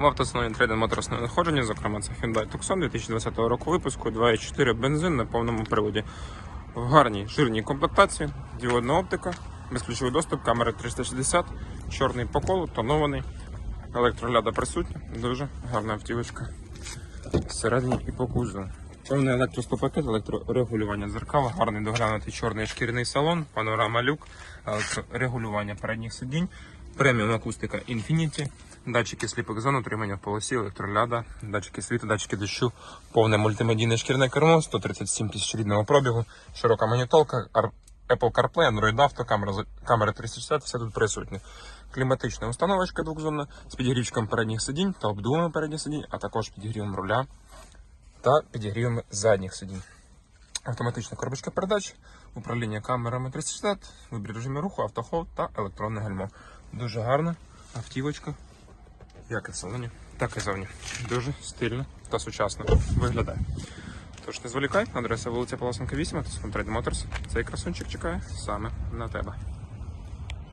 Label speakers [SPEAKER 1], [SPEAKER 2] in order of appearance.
[SPEAKER 1] В автосалоні Motors на надходження, зокрема це Hyundai Tucson 2020 року випуску, 2.4 бензин на повному приводі. В гарній жирній комплектації, діодна оптика, безключовий доступ, камери 360, чорний по колу, тонований, електрогляда присутня, дуже гарна автівочка всередині і по кузову. Повний електростопакет, електрорегулювання дзеркал, гарний доглянутий чорний шкіряний салон, панорама люк, електрорегулювання передніх сидінь, преміум акустика Infinity, датчики сліпих зон, утримання в полосі, електроляда, датчики світу, датчики дощу, повне мультимедійне шкірне кермо, 137 тисяч рідного пробігу, широка монітолка, Apple CarPlay, Android Auto, камера, камера 360, все тут присутнє. Кліматична установочка двохзонна з підігрівчиком передніх сидінь та обдувами передніх сидінь, а також підігрівом руля та підігрівами задніх сидінь. Автоматична коробочка передач, управління камерами 360, вибір режиму руху, автохол та електронне гальмо. Дуже гарна автівочка, як і салоні, так і зовні. Дуже стильно та сучасно виглядає. Тож не зволікай, адреса вулиця Полосенка 8, та Trade Motors. Цей красунчик чекає саме на тебе.